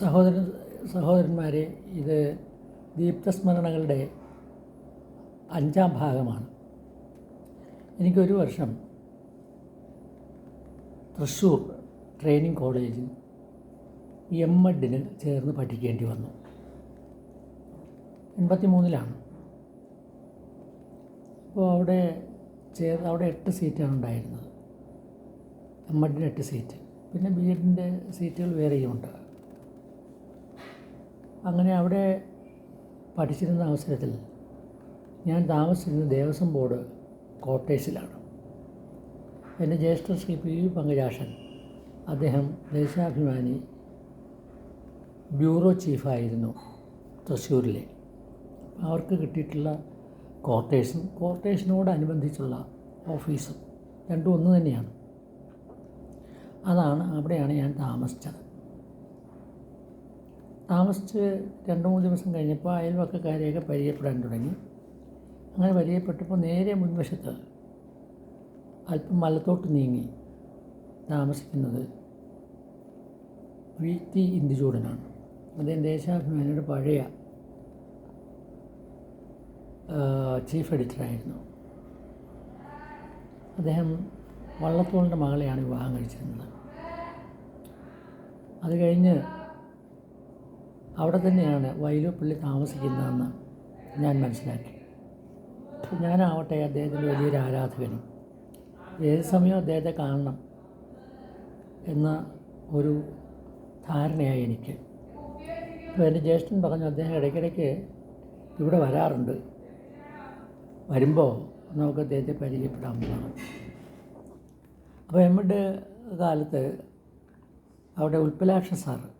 സഹോദരൻ സഹോദരന്മാരെ ഇത് ദീപ്തസ്മരണകളുടെ അഞ്ചാം ഭാഗമാണ്. എനിക്കൊരു വർഷം തൃശ്ശൂർ ട്രെയിനിങ് കോളേജിൽ എം എഡിന് ചേർന്ന് പഠിക്കേണ്ടി വന്നു. എൺപത്തി മൂന്നിലാണ് അപ്പോൾ അവിടെ ചേർ അവിടെ എട്ട് സീറ്റാണ് ഉണ്ടായിരുന്നത്. എം എഡിന് എട്ട് സീറ്റ്. പിന്നെ ബി എഡിന്റെ സീറ്റുകൾ വേറെയുമുണ്ട് അങ്ങനെ അവിടെ പഠിച്ചിരുന്ന അവസരത്തിൽ ഞാൻ താമസിച്ചിരുന്ന ദേവസ്വം ബോർഡ് കോട്ടേഴ്സിലാണ്. എന്റെ ജ്യേഷ്ഠ ശ്രീ പി വി പങ്കജാഷൻ അദ്ദേഹം ദേശാഭിമാനി ബ്യൂറോ ചീഫായിരുന്നു തൃശ്ശൂരിലെ. അവർക്ക് കിട്ടിയിട്ടുള്ള ക്വാർട്ടേഴ്സും ക്വാർട്ടേഴ്സിനോടനുബന്ധിച്ചുള്ള ഓഫീസും രണ്ടും ഒന്ന് തന്നെയാണ്. അതാണ് അവിടെയാണ് ഞാൻ താമസിച്ചത്. താമസിച്ച് രണ്ട് മൂന്ന് ദിവസം കഴിഞ്ഞപ്പോൾ അയൽവക്കക്കാരെയൊക്കെ പരിചയപ്പെടാൻ തുടങ്ങി. അങ്ങനെ പരിചയപ്പെട്ടപ്പോൾ നേരെ മുൻവശത്ത് അല്പം മലത്തോട്ട് നീങ്ങി താമസിക്കുന്നത് വി. ടി. ഇന്ദുചൂടനാണ്. അദ്ദേഹം ദേശാഭിമാനിയുടെ പഴയ ചീഫ് എഡിറ്ററായിരുന്നു. അദ്ദേഹം വള്ളത്തോളിന്റെ മകളെയാണ് വിവാഹം കഴിച്ചിരുന്നത്. അത് കഴിഞ്ഞ് അവിടെ തന്നെയാണ് വൈലോപ്പള്ളി താമസിക്കുന്നതെന്ന് ഞാൻ മനസ്സിലാക്കി. ഞാനാവട്ടെ അദ്ദേഹത്തിന്റെ വലിയൊരു ആരാധകനും. ഏത് സമയവും അദ്ദേഹത്തെ കാണണം എന്ന ഒരു ധാരണയായി എനിക്ക്. അപ്പോൾ എന്റെ ജ്യേഷ്ഠൻ പറഞ്ഞു അദ്ദേഹം ഇടയ്ക്കിടയ്ക്ക് ഇവിടെ വരാറുണ്ട്. വരുമ്പോൾ നമുക്ക് അദ്ദേഹത്തെ പരിചയപ്പെടാമെന്നാണ് അപ്പോൾ നമ്മുടെ കാലത്ത് അവിടെ ഉൽപ്പലാക്ഷ സാറ്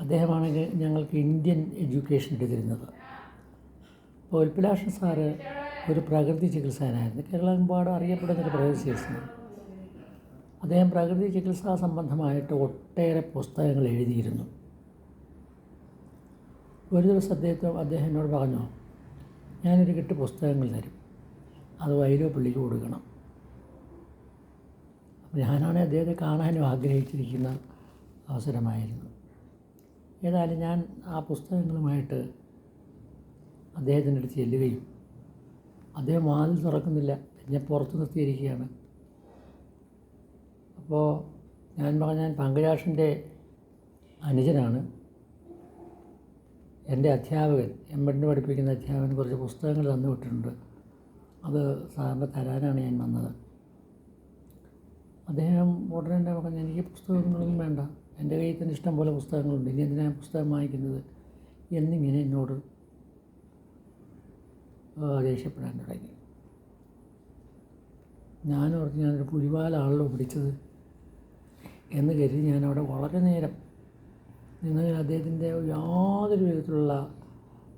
അദ്ദേഹമാണ് ഞങ്ങൾക്ക് ഇന്ത്യൻ എഡ്യൂക്കേഷൻ എടുത്തിരുന്നത്. ഉൽപ്പലാക്ഷ സാറ് ഒരു പ്രകൃതി ചികിത്സകനായിരുന്നു. കേരളമെമ്പാടും അറിയപ്പെടുന്ന ഒരു പ്രകൃതി ചികിത്സകനാണ്. അദ്ദേഹം പ്രകൃതി ചികിത്സാ സംബന്ധമായിട്ട് ഒട്ടേറെ പുസ്തകങ്ങൾ എഴുതിയിരുന്നു. ഒരു ദിവസം അദ്ദേഹത്തെ അദ്ദേഹം എന്നോട് പറഞ്ഞു ഞാനൊരു കെട്ട് പുസ്തകങ്ങൾ തരും. അത് വൈരപ്പള്ളിക്ക് കൊടുക്കണം. അപ്പോൾ ഞാനാണ് അദ്ദേഹത്തെ കാണാനും ആഗ്രഹിച്ചിരിക്കുന്ന അവസരമായിരുന്നു. ഏതായാലും ഞാൻ ആ പുസ്തകങ്ങളുമായിട്ട് അദ്ദേഹത്തിന്റെ അടുത്ത് ചെല്ലുകയും അദ്ദേഹം വാതിൽ തുറക്കുന്നില്ല എന്നെ പുറത്ത് നിർത്തിയിരിക്കുകയാണ്. അപ്പോൾ ഞാൻ പറഞ്ഞ ഞാൻ പങ്കജാഷിന്റെ അനുജനാണ്. എന്റെ അധ്യാപകൻ എം എഡിന് പഠിപ്പിക്കുന്ന അധ്യാപകൻ കുറച്ച് പുസ്തകങ്ങൾ തന്നു വിട്ടിട്ടുണ്ട്. അത് സാറിന് തരാനാണ് ഞാൻ വന്നത്. അദ്ദേഹം ഉടനെ തന്നെ പറഞ്ഞു എനിക്ക് പുസ്തകങ്ങളൊന്നും വേണ്ട. എന്റെ കയ്യിൽ തന്നെ ഇഷ്ടം പോലെ പുസ്തകങ്ങളുണ്ട്. ഇനി എന്തിനാണ് പുസ്തകം വാങ്ങിക്കുന്നത്? എന്നിങ്ങനെ എന്നോട് ദേഷ്യപ്പെടാൻ തുടങ്ങി. ഞാൻ ഓർത്ത് ഞാനൊരു പുലിവാലാണല്ലോ പിടിച്ചത്. എന്ന് കരുതി അവിടെ വളരെ നേരം നിങ്ങൾ അദ്ദേഹത്തിന്റെ യാതൊരു വിധത്തിലുള്ള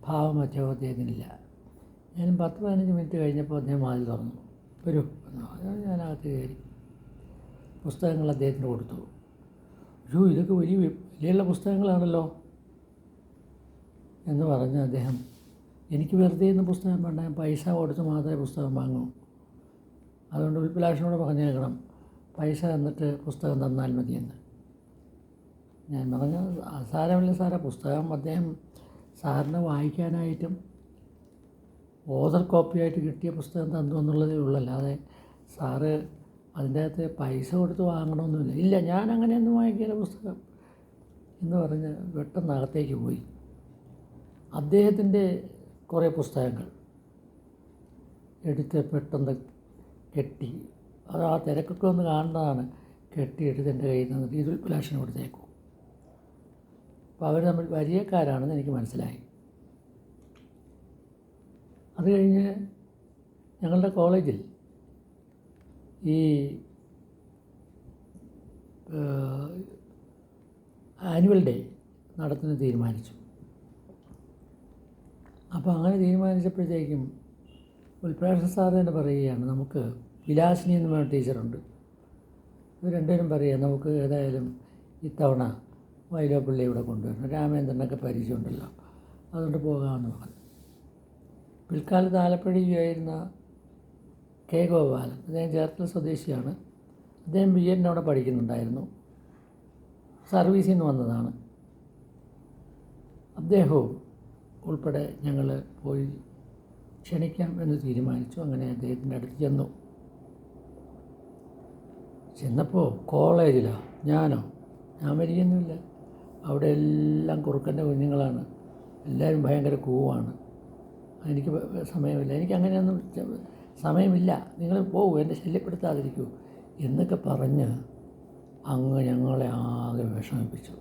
ഭാവമറ്റോ അദ്ദേഹത്തിനില്ല. ഞാൻ പത്ത് പതിനഞ്ച് മിനിറ്റ് കഴിഞ്ഞപ്പോൾ അദ്ദേഹം വാതിൽ തുറന്നു. വരൂ ഞാനകത്ത് കയറി പുസ്തകങ്ങൾ അദ്ദേഹത്തിന് കൊടുത്തു. അയ്യോ ഇതൊക്കെ വലിയ വിലയുള്ള പുസ്തകങ്ങളാണല്ലോ എന്ന് പറഞ്ഞ അദ്ദേഹം. എനിക്ക് വെറുതെ ഇന്ന് പുസ്തകം വേണ്ട ഞാൻ പൈസ കൊടുത്ത് മാത്രമേ പുസ്തകം വാങ്ങൂ. അതുകൊണ്ട് ഉൽപ്പലാക്ഷനോട് പറഞ്ഞേക്കണം പൈസ തന്നിട്ട് പുസ്തകം തന്നാൽ മതിയെന്ന്. ഞാൻ പറഞ്ഞു സാരമില്ല സാറേ പുസ്തകം അദ്ദേഹം സാറിന് വായിക്കാനായിട്ടും ഓതർ കോപ്പിയായിട്ട് കിട്ടിയ പുസ്തകം തന്നു എന്നുള്ളതേ ഉള്ളൂ. അല്ലാതെ സാറ് അതിന്റെ അകത്ത് പൈസ കൊടുത്ത് വാങ്ങണമെന്നില്ല ഇല്ല ഞാൻ അങ്ങനെയൊന്നും വാങ്ങിക്കില്ല പുസ്തകം. എന്ന് പറഞ്ഞ് പെട്ടെന്ന് അകത്തേക്ക് പോയി. അദ്ദേഹത്തിന്റെ കുറേ പുസ്തകങ്ങൾ എടുത്ത് പെട്ടെന്ന് കെട്ടി. അത് ആ തിരക്കൊക്കെ ഒന്ന് കാണുന്നതാണ്. കെട്ടിയെടുത്ത് എന്റെ കയ്യിൽ നിന്ന് ഇതിൽ ഉൽപ്പലാഷന് കൊടുത്തേക്കും. അപ്പോൾ അവർ തമ്മിൽ വരിയക്കാരാണെന്ന് എനിക്ക് മനസ്സിലായി. അത് കഴിഞ്ഞ് ഞങ്ങളുടെ കോളേജിൽ ഈ ആനുവൽ ഡേ നടത്തുന്ന തീരുമാനിച്ചു. അപ്പോൾ അങ്ങനെ തീരുമാനിച്ചപ്പോഴത്തേക്കും ഉൽപ്രാഷ സാർ തന്നെ പറയുകയാണ് നമുക്ക് വിലാസിനി എന്ന് പറഞ്ഞ ടീച്ചറുണ്ട്. ഇത് രണ്ടുപേരും പറയുക നമുക്ക് ഏതായാലും ഇത്തവണ വൈലോപ്പിള്ളി ഇവിടെ കൊണ്ടുവരണം. രാമേന്ദ്രനൊക്കെ പരിചയമുണ്ടല്ലോ. അതുകൊണ്ട് പോകാമെന്ന് പറഞ്ഞു. പിൽക്കാലത്ത് ആലപ്പുഴയായിരുന്ന കെ ഗോപാലൻ അദ്ദേഹം ചേർത്തല സ്വദേശിയാണ്. അദ്ദേഹം ബി എഡിന് അവിടെ പഠിക്കുന്നുണ്ടായിരുന്നു. സർവീസിൽ നിന്ന് വന്നതാണ്. അദ്ദേഹവും ഉൾപ്പെടെ ഞങ്ങൾ പോയി ക്ഷണിക്കാം എന്ന് തീരുമാനിച്ചു. അങ്ങനെ അദ്ദേഹത്തിന്റെ അടുത്ത് ചെന്നു. ചെന്നപ്പോൾ കോളേജിലാണ് ഞാനോ? ഞാൻ വരികയൊന്നുമില്ല അവിടെ എല്ലാം കുറുക്കന്റെ കുഞ്ഞുങ്ങളാണ്. എല്ലാവരും ഭയങ്കര കൂവാണ്. എനിക്ക് സമയമില്ല. എനിക്ക് അങ്ങനെയൊന്നും സമയമില്ല. നിങ്ങൾ പോകൂ എന്നെ ശല്യപ്പെടുത്താതിരിക്കൂ എന്നൊക്കെ പറഞ്ഞ് അങ്ങ് ഞങ്ങളെ ആകെ വിഷമിപ്പിച്ചു.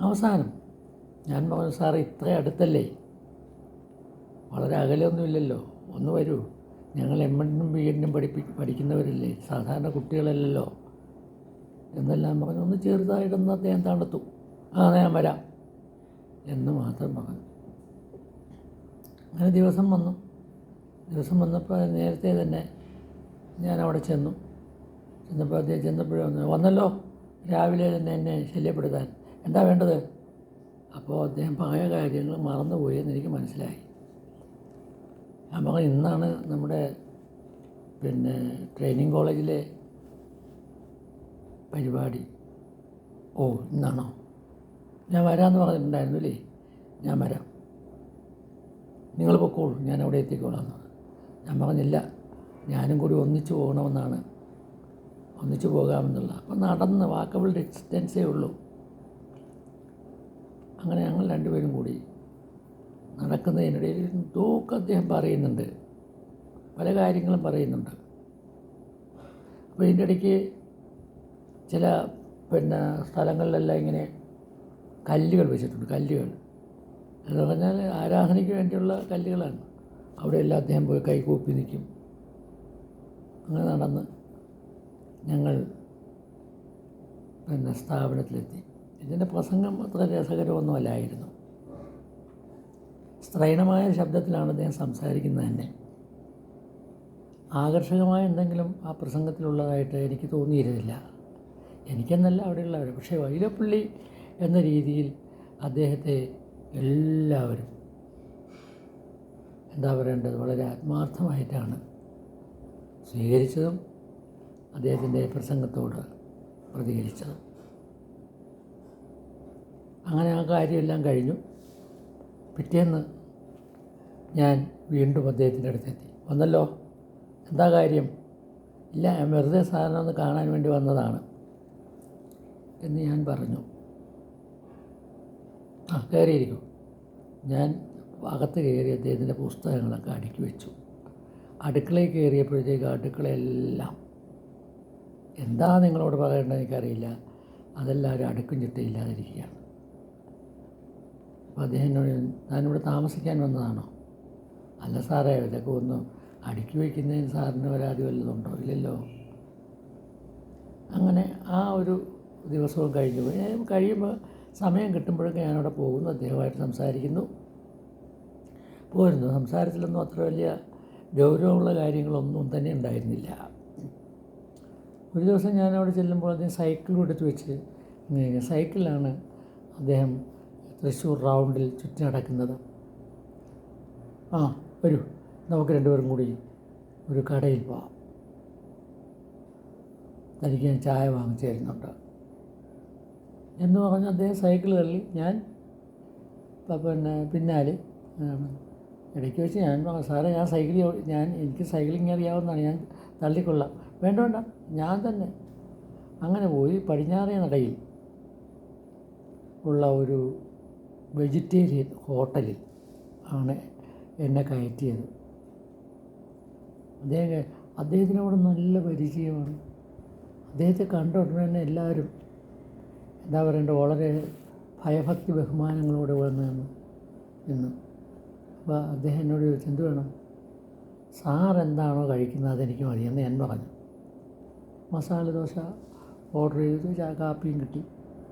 അവസാനം ഞാൻ പറഞ്ഞു സാറേ ഇത്ര അടുത്തല്ലേ? വളരെ അകലൊന്നുമില്ലല്ലോ ഒന്ന് വരൂ. ഞങ്ങൾ എം എഡിനും ബി എഡിനും പഠിപ്പി പഠിക്കുന്നവരല്ലേ? സാധാരണ കുട്ടികളല്ലല്ലോ. എന്നെല്ലാം പറഞ്ഞു ഒന്ന് ചെറുതായിട്ടൊന്ന് അദ്ദേഹം തണുത്തു. ആ ഞാൻ വരാം. എന്ന് മാത്രം പറഞ്ഞു. അങ്ങനെ ദിവസം വന്നു. ദിവസം വന്നപ്പോൾ നേരത്തെ തന്നെ ഞാൻ അവിടെ ചെന്നു. ചെന്നപ്പോൾ അദ്ദേഹം ചെന്നപ്പോഴേ വന്നു. വന്നല്ലോ. രാവിലെ തന്നെ എന്നെ ശല്യപ്പെടുത്താൻ. എന്താ വേണ്ടത്? അപ്പോൾ അദ്ദേഹം പഴയ കാര്യങ്ങൾ മറന്നുപോയി എന്ന് എനിക്ക് മനസ്സിലായി. ഞാൻ പറഞ്ഞു ഇന്നാണ് നമ്മുടെ പിന്നെ ട്രെയിനിങ് കോളേജിലെ പരിപാടി. ഓ ഇന്നാണോ? ഞാൻ വരാമെന്ന് പറഞ്ഞിട്ടുണ്ടായിരുന്നു അല്ലേ? ഞാൻ വരാം. നിങ്ങൾ പൊക്കോളൂ ഞാൻ അവിടെ എത്തിക്കോളാം ഞാൻ പറഞ്ഞില്ല. ഞാനും കൂടി ഒന്നിച്ചു പോകണമെന്നാണ്. ഒന്നിച്ചു പോകാമെന്നുള്ള. അപ്പം നടന്ന് വാക്കബിൾ ഡിസ്റ്റൻസേ ഉള്ളൂ. അങ്ങനെ ഞങ്ങൾ രണ്ടുപേരും കൂടി നടക്കുന്നതിനിടയിൽ തൂക്കം അദ്ദേഹം പറയുന്നുണ്ട്. പല കാര്യങ്ങളും പറയുന്നുണ്ട്. അപ്പോൾ ഇതിന്റെ ഇടയ്ക്ക് ചില പിന്നെ സ്ഥലങ്ങളിലെല്ലാം ഇങ്ങനെ കല്ലുകൾ വെച്ചിട്ടുണ്ട്. കല്ലുകൾ. എന്ന് പറഞ്ഞാൽ ആരാധനയ്ക്ക് വേണ്ടിയുള്ള കല്ലുകളാണ്. അവിടെ അവിടെയെല്ലാം അദ്ദേഹം പോയി കൈകൂപ്പി നിൽക്കും. അങ്ങനെ നടന്ന് ഞങ്ങൾ പിന്നെ സ്ഥാപനത്തിലെത്തി. ഇതിന്റെ പ്രസംഗം അത്ര രസകരമൊന്നുമല്ലായിരുന്നു. സ്ത്രൈണമായ ശബ്ദത്തിലാണ് അദ്ദേഹം സംസാരിക്കുന്നത് തന്നെ. ആകർഷകമായ എന്തെങ്കിലും ആ പ്രസംഗത്തിലുള്ളതായിട്ട് എനിക്ക് തോന്നിയിരുന്നില്ല. എനിക്കെന്നല്ല അവിടെയുള്ളവർ. പക്ഷേ വൈലപ്പള്ളി എന്ന രീതിയിൽ അദ്ദേഹത്തെ എല്ലാവരും എന്താ പറയേണ്ടത്? വളരെ ആത്മാർത്ഥമായിട്ടാണ് സ്വീകരിച്ചതും അദ്ദേഹത്തിന്റെ പ്രസംഗത്തോട് പ്രതികരിച്ചതും. അങ്ങനെ ആ കാര്യമെല്ലാം കഴിഞ്ഞു. പിറ്റേന്ന് ഞാൻ വീണ്ടും അദ്ദേഹത്തിന്റെ അടുത്തെത്തി. വന്നല്ലോ? എന്താ കാര്യം? ഇല്ല വെറുതെ സാധനം ഒന്ന് കാണാൻ വേണ്ടി വന്നതാണ് എന്ന് ഞാൻ പറഞ്ഞു. കയറിയിരിക്കും. ഞാൻ അകത്ത് കയറി അദ്ദേഹത്തിന്റെ പുസ്തകങ്ങളൊക്കെ അടുക്കി വെച്ചു. അടുക്കളയിൽ കയറിയപ്പോഴത്തേക്ക് അടുക്കളയെല്ലാം എന്താ നിങ്ങളോട് പറയേണ്ടത് എനിക്കറിയില്ല. അതെല്ലാവരും അടുക്കും ചിട്ടയില്ലാതിരിക്കുകയാണ് അപ്പോൾ അദ്ദേഹം എന്നോട് താനിവിടെ താമസിക്കാൻ വന്നതാണോ? അല്ല സാറേ ഇതൊക്കെ ഒന്ന് അടുക്കി വയ്ക്കുന്നതിന് സാറിന് പരാതി വല്ലതുണ്ടോ? ഇല്ലല്ലോ. അങ്ങനെ ആ ഒരു ദിവസവും കഴിഞ്ഞു. കഴിയുമ്പോൾ സമയം കിട്ടുമ്പോഴൊക്കെ ഞാനവിടെ പോകുന്നു അദ്ദേഹമായിട്ട് സംസാരിക്കുന്നു. പോരുന്നു. സംസാരത്തിലൊന്നും അത്ര വലിയ ഗൗരവമുള്ള കാര്യങ്ങളൊന്നും തന്നെ ഉണ്ടായിരുന്നില്ല. ഒരു ദിവസം ഞാൻ അവിടെ ചെല്ലുമ്പോൾ അദ്ദേഹം സൈക്കിളും എടുത്ത് വെച്ച് സൈക്കിളിലാണ് അദ്ദേഹം തൃശ്ശൂർ റൗണ്ടിൽ ചുറ്റി നടക്കുന്നത്. ആ വരൂ. നമുക്ക് രണ്ടുപേരും കൂടി ഒരു കടയിൽ പോവാം. തനിക്ക് ഞാൻ ചായ വാങ്ങിച്ചു തരുന്നുണ്ട്. എന്ന് പറഞ്ഞ് അദ്ദേഹം സൈക്കിൾ തള്ളി ഞാൻ പിന്നെ പിന്നാലെ ഇടയ്ക്ക് വെച്ച് ഞാൻ പറഞ്ഞു, സാറേ ഞാൻ സൈക്കിൾ ഞാൻ എനിക്ക് സൈക്ലിങ് അറിയാവുന്നതാണ് ഞാൻ തള്ളിക്കൊള്ളാം. വേണ്ട വേണ്ട ഞാൻ തന്നെ. അങ്ങനെ പോയി പടിഞ്ഞാറേ നടയിൽ ഉള്ള ഒരു വെജിറ്റേറിയൻ ഹോട്ടലിൽ ആണ് എന്നെ കയറ്റിയത്. അദ്ദേഹം അദ്ദേഹത്തിനോട് നല്ല പരിചയമാണ്. അദ്ദേഹത്തെ കണ്ട ഉടനെ എല്ലാവരും എന്താ പറയേണ്ടത് വളരെ ഭയഭക്തി ബഹുമാനങ്ങളോടെ വന്നു നിന്നു. നിന്നു. അപ്പോൾ അദ്ദേഹം എന്നോട് ചോദിച്ചു എന്ത് വേണം? സാർ എന്താണോ കഴിക്കുന്നത് അതെനിക്ക് മതി എന്ന് ഞാൻ പറഞ്ഞു. മസാല ദോശ ഓർഡർ ചെയ്തു ചാ കാപ്പിയും കിട്ടി.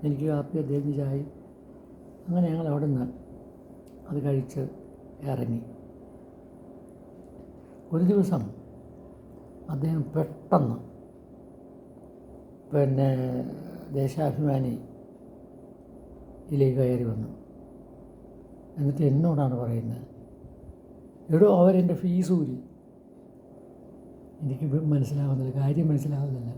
എനിക്ക് കാപ്പി അദ്ദേഹത്തിന് ചായയും. അങ്ങനെ ഞങ്ങൾ അവിടെ നിന്ന് അത് കഴിച്ച് ഇറങ്ങി. ഒരു ദിവസം അദ്ദേഹം പെട്ടെന്ന് പിന്നെ ദേശാഭിമാനി ഇതിലേക്ക് കയറി വന്നു. എന്നിട്ട് എന്നോടാണ് പറയുന്നത് എടോ അവരെന്റെ ഫീസ് ഊരി. എനിക്ക് മനസ്സിലാവുന്നില്ല കാര്യം മനസ്സിലാവുന്നില്ല.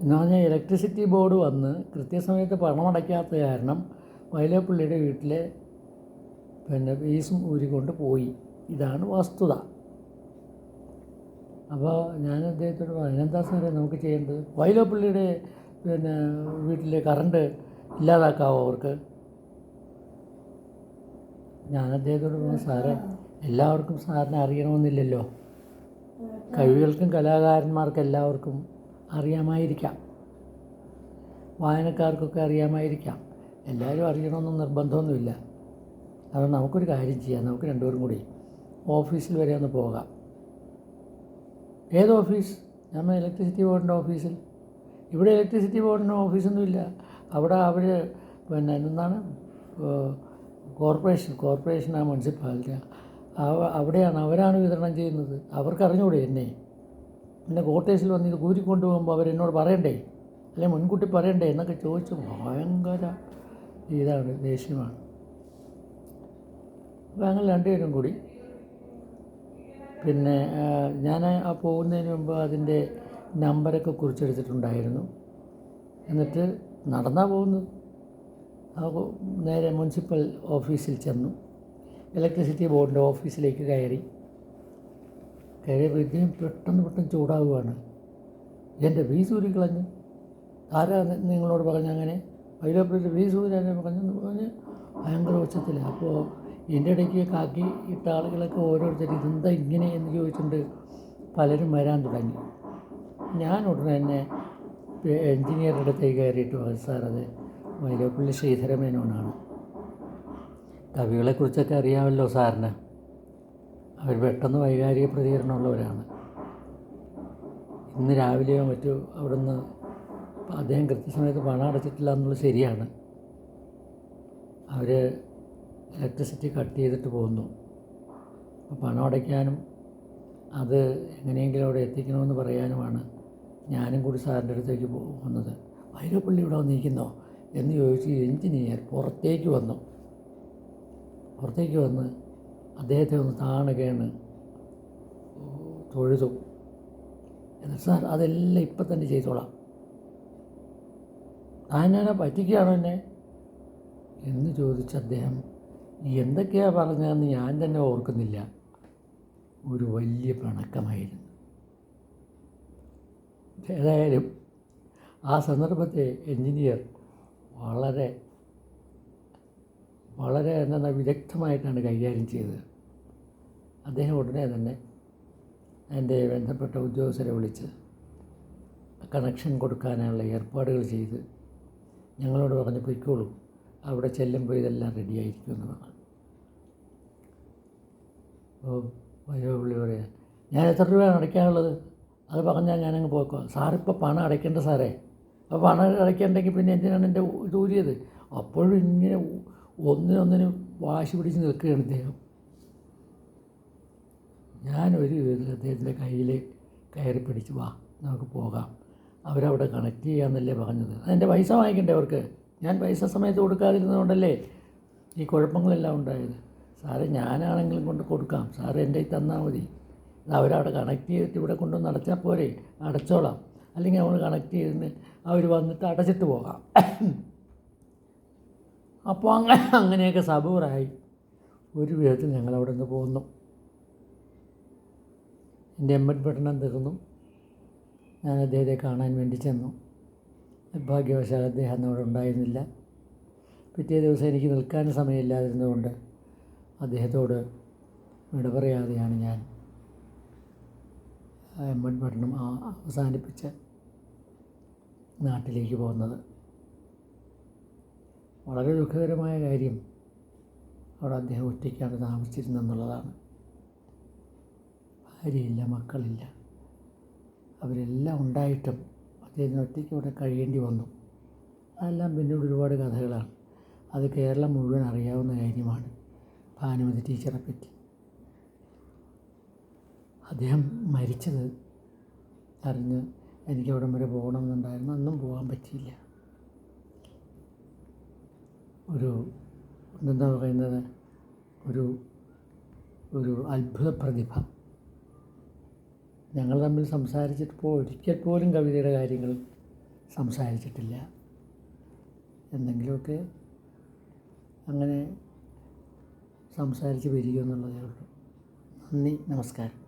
എന്ന് പറഞ്ഞാൽ ഇലക്ട്രിസിറ്റി ബോർഡ് വന്ന് കൃത്യസമയത്ത് പണമടയ്ക്കാത്ത കാരണം വൈലോപ്പള്ളിയുടെ വീട്ടിലെ പിന്നെ ഫീസും ഊരിക്കൊണ്ട് പോയി. ഇതാണ് വസ്തുത. അപ്പോൾ ഞാൻ അദ്ദേഹത്തോട് പറഞ്ഞു എന്താ സാറേ നമുക്ക് ചെയ്യേണ്ടത്? വൈലോപ്പള്ളിയുടെ പിന്നെ വീട്ടിലെ കറണ്ട് ഇല്ലാതാക്കാവോ അവർക്ക്? ഞാൻ അദ്ദേഹത്തോട് പറഞ്ഞു സാറേ എല്ലാവർക്കും സാറിനെ അറിയണമെന്നില്ലല്ലോ. കഴിവുകൾക്കും കലാകാരന്മാർക്കും എല്ലാവർക്കും അറിയാമായിരിക്കാം. വായനക്കാർക്കൊക്കെ അറിയാമായിരിക്കാം. എല്ലാവരും അറിയണമെന്ന് നിർബന്ധമൊന്നുമില്ല. അതുകൊണ്ട് നമുക്കൊരു കാര്യം ചെയ്യാം. നമുക്ക് രണ്ടുപേരും കൂടി ഓഫീസിൽ വരെ ഒന്ന് പോകാം. ഏത് ഓഫീസ്? നമ്മൾ ഇലക്ട്രിസിറ്റി ബോർഡിന്റെ ഓഫീസിൽ. ഇവിടെ ഇലക്ട്രിസിറ്റി ബോർഡിന്റെ ഓഫീസൊന്നുമില്ല. അവിടെ അവർ പിന്നെ എന്താണ്? കോർപ്പറേഷൻ കോർപ്പറേഷനാ മുനിസിപ്പാലിറ്റി അവ അവിടെയാണ് അവരാണ് വിതരണം ചെയ്യുന്നത്. അവർക്ക് അറിഞ്ഞൂടെ എന്നെ. പിന്നെ കോട്ടേഴ്സിൽ വന്ന് ഇത് കൂരിക്കൊണ്ട് പോകുമ്പോൾ അവരെന്നോട് പറയണ്ടേ? അല്ലെങ്കിൽ മുൻകൂട്ടി പറയണ്ടേ എന്നൊക്കെ ചോദിച്ചു ഭയങ്കര ഇതാണ് ദേഷ്യമാണ്. അപ്പോൾ ഞങ്ങൾ രണ്ടുപേരും കൂടി പിന്നെ ഞാൻ ആ പോകുന്നതിന് മുമ്പ് അതിന്റെ നമ്പരൊക്കെ കുറിച്ചെടുത്തിട്ടുണ്ടായിരുന്നു. എന്നിട്ട് നടന്നാ പോകുന്നത്. അപ്പോൾ നേരെ മുനിസിപ്പൽ ഓഫീസിൽ ചെന്നു. ഇലക്ട്രിസിറ്റി ബോർഡിന്റെ ഓഫീസിലേക്ക് കയറി. കയറിയപ്പോൾ ഇദ്ദേഹം പെട്ടെന്ന് പെട്ടെന്ന് ചൂടാവുകയാണ്. എന്റെ ഫീസ് ഊരിക്കളഞ്ഞു ആരാ നി- നിങ്ങളോട് പറഞ്ഞു അങ്ങനെ വൈലോപ്പള്ളിയുടെ ഫീസ് ഊരാനെ പറഞ്ഞു പറഞ്ഞ് ഭയങ്കര ഉച്ചത്തിൽ അപ്പോൾ എന്റെ ഇടയ്ക്ക് കാക്കി ഇട്ട ആളുകളൊക്കെ ഓരോരുത്തർ ഇതെന്താ ഇങ്ങനെ എന്ന് ചോദിച്ചുകൊണ്ട് പലരും വരാൻ തുടങ്ങി. ഞാൻ ഉടനെ തന്നെ എൻജിനീയറുടെ അടുത്തേക്ക് കയറിയിട്ട് സാർ അത് വൈലോപ്പള്ളി ശ്രീധരമേനോനാണ് കവികളെക്കുറിച്ചൊക്കെ അറിയാമല്ലോ സാറിന്. അവർ പെട്ടെന്ന് വൈകാരിക പ്രതികരണമുള്ളവരാണ്. ഇന്ന് രാവിലെയോ മറ്റോ അവിടുന്ന് അദ്ദേഹം കൃത്യസമയത്ത് പണം അടച്ചിട്ടില്ല എന്നുള്ളത് ശരിയാണ്. അവർ ഇലക്ട്രിസിറ്റി കട്ട് ചെയ്തിട്ട് പോകുന്നു. അപ്പോൾ പണം അടയ്ക്കാനും അത് എങ്ങനെയെങ്കിലും അവിടെ എത്തിക്കണമെന്ന് പറയാനുമാണ് ഞാനും കൂടി സാറിന്റെ അടുത്തേക്ക് പോകുന്നത് വൈരപ്പള്ളി ഇവിടെ വന്നിരിക്കുന്നോ എന്ന് ചോദിച്ച് എഞ്ചിനീയർ പുറത്തേക്ക് വന്നു. പുറത്തേക്ക് വന്ന് അദ്ദേഹത്തെ ഒന്ന് താണുകയാണ്. തൊഴുതു. എന്നിട്ട് സാർ അതെല്ലാം ഇപ്പം തന്നെ ചെയ്തോളാം. താൻ ഞാനാ പറ്റിക്കുകയാണോ എന്നെ? എന്ന് ചോദിച്ച് അദ്ദേഹം എന്തൊക്കെയാണ് പറഞ്ഞതെന്ന് ഞാൻ തന്നെ ഓർക്കുന്നില്ല. ഒരു വലിയ പിണക്കമായിരുന്നു. ഏതായാലും ആ സന്ദർഭത്തെ എഞ്ചിനീയർ വളരെ വളരെ എന്താ വിദഗ്ധമായിട്ടാണ് കൈകാര്യം ചെയ്തത്. അദ്ദേഹം ഉടനെ തന്നെ എന്റെ ബന്ധപ്പെട്ട ഉദ്യോഗസ്ഥരെ വിളിച്ച് കണക്ഷൻ കൊടുക്കാനുള്ള ഏർപ്പാടുകൾ ചെയ്ത് ഞങ്ങളോട് പറഞ്ഞ് പൊയ്ക്കോളൂ. അവിടെ ചെല്ലുമ്പോൾ ഇതെല്ലാം റെഡിയായിരിക്കും എന്ന് പറഞ്ഞു അപ്പോൾ വയോപുള്ളി പറയാം ഞാൻ എത്ര രൂപയാണ് അടയ്ക്കാനുള്ളത്? അത് പറഞ്ഞാൽ ഞാനങ്ങ് പോക്കോ സാറിപ്പോൾ പണം അടയ്ക്കേണ്ട സാറേ. അപ്പോൾ പണം അടയ്ക്കണ്ടെങ്കിൽ പിന്നെ എന്തിനാണ് എന്റെ ഇത് ഊരിയത് അപ്പോഴും ഇങ്ങനെ ഒന്നിനൊന്നിന് വാശി പിടിച്ച് നിൽക്കുകയാണ് ഇദ്ദേഹം. ഞാനൊരു വിധത്തിൽ അദ്ദേഹത്തിന്റെ കയ്യിൽ കയറി പിടിച്ച് വാ നമുക്ക് പോകാം. അവരവിടെ കണക്ട് ചെയ്യാമെന്നല്ലേ പറഞ്ഞത്. അതിന്റെ പൈസ വാങ്ങിക്കണ്ടേ അവർക്ക്? ഞാൻ പൈസ സമയത്ത് കൊടുക്കാതിരുന്നതുകൊണ്ടല്ലേ ഈ കുഴപ്പങ്ങളെല്ലാം ഉണ്ടായത്? സാറേ ഞാനാണെങ്കിലും കൊണ്ട് കൊടുക്കാം. സാറ് എന്റെ കയ്യിൽ തന്നാൽ മതി. അവരവിടെ കണക്ട് ചെയ്തിട്ട് ഇവിടെ കൊണ്ടുവന്ന് അടച്ചാൽ പോരെ. അടച്ചോളാം. അല്ലെങ്കിൽ നമ്മൾ കണക്ട് ചെയ്തിട്ട് അവർ വന്നിട്ട് അടച്ചിട്ട് പോകാം. അപ്പോൾ അങ്ങനെ അങ്ങനെയൊക്കെ സബൂറായി. ഒരു വിധത്തിൽ ഞങ്ങൾ അവിടെ നിന്ന് പോന്നു. എന്റെ എമ്മഡ് പഠനം തീർന്നു ഞാൻ അദ്ദേഹത്തെ കാണാൻ വേണ്ടി ചെന്നു. ഭാഗ്യവശാൽ അദ്ദേഹം അന്ന് അവിടെ ഉണ്ടായിരുന്നില്ല. പിറ്റേ ദിവസം എനിക്ക് നിൽക്കാൻ സമയമില്ലാതിരുന്നതുകൊണ്ട് അദ്ദേഹത്തോട് വിട പറയാതെയാണ് ഞാൻ എം എഡ് പഠനം അവസാനിപ്പിച്ച് നാട്ടിലേക്ക് പോകുന്നത്. വളരെ ദുഃഖകരമായ കാര്യം അവിടെ അദ്ദേഹം ഒറ്റയ്ക്കാണ് താമസിച്ചിരുന്നെന്നുള്ളതാണ് ഭാര്യയില്ല മക്കളില്ല. അവരെല്ലാം ഉണ്ടായിട്ടും അദ്ദേഹത്തിന് ഒറ്റയ്ക്ക് അവിടെ കഴിയേണ്ടി വന്നു. അതെല്ലാം പിന്നീട് ഒരുപാട് കഥകളാണ്. അത് കേരളം മുഴുവൻ അറിയാവുന്ന കാര്യമാണ്. ഭാനുമതി ടീച്ചറെ പറ്റി. അദ്ദേഹം മരിച്ചത് അറിഞ്ഞ് എനിക്ക് അവിടം വരെ പോകണമെന്നുണ്ടായിരുന്നു. അന്നും പോകാൻ പറ്റിയില്ല. ഒരു എന്താ പറയുന്നത്? ഒരു ഒരു അത്ഭുത പ്രതിഭ. ഞങ്ങൾ തമ്മിൽ സംസാരിച്ചിട്ടിപ്പോൾ ഒരിക്കൽ പോലും കവിതയുടെ കാര്യങ്ങൾ സംസാരിച്ചിട്ടില്ല. എന്തെങ്കിലുമൊക്കെ അങ്ങനെ സംസാരിച്ച് വരികയെന്നുള്ളതേ ഉള്ളൂ. നന്ദി നമസ്കാരം.